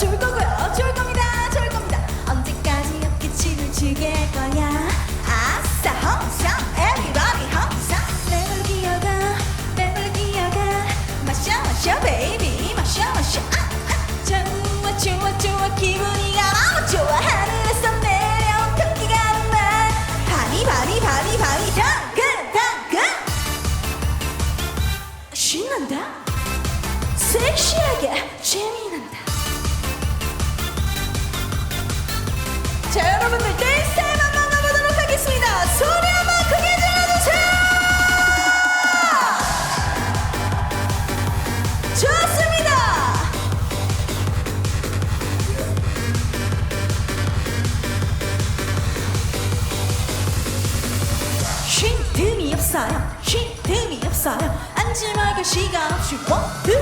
좋을 거고요. 좋을 겁니다. 좋을 겁니다. 언제까지 추게 할 거야 아싸 항상 everybody 항상 내걸 기어가 내걸 기어가. 마셔 마셔 베이비 마셔 마셔. 아, 아. 좋아 좋아 좋아. 기분이가 너무 좋아. 하늘에서 내려온空기가 날 바리 바리 바리 바리 당근 당근. 신난다? 섹시하게 재미난다 여러분들 댄스 한번 만나보도록 하겠습니다. 소리 한번 크게 질러주세요. 좋습니다. 쉴 틈이 없어요. 쉴 틈이 없어요. 앉지 말고 시간 없이 two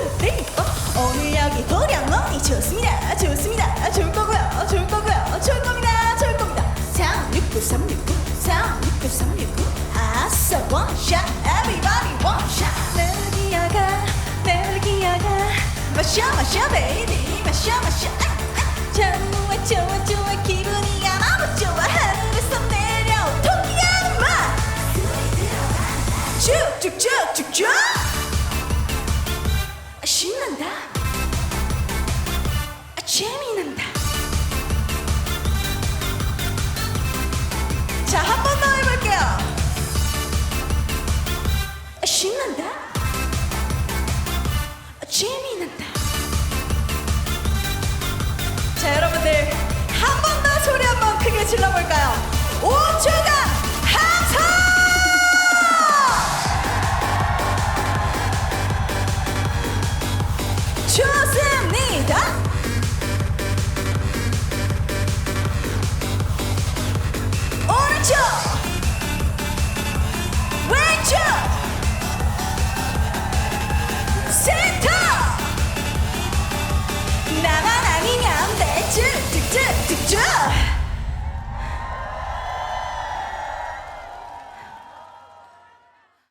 369 369 369 아싸 원샷 everybody 원샷 늘 기어가 늘 기어가 마셔 마셔 베이비 마셔 마셔 재미있는다. 자, 여러분들 한 번 더 소리 한 번 크게 질러볼까요? 5초간 항상! 좋습니다. to do?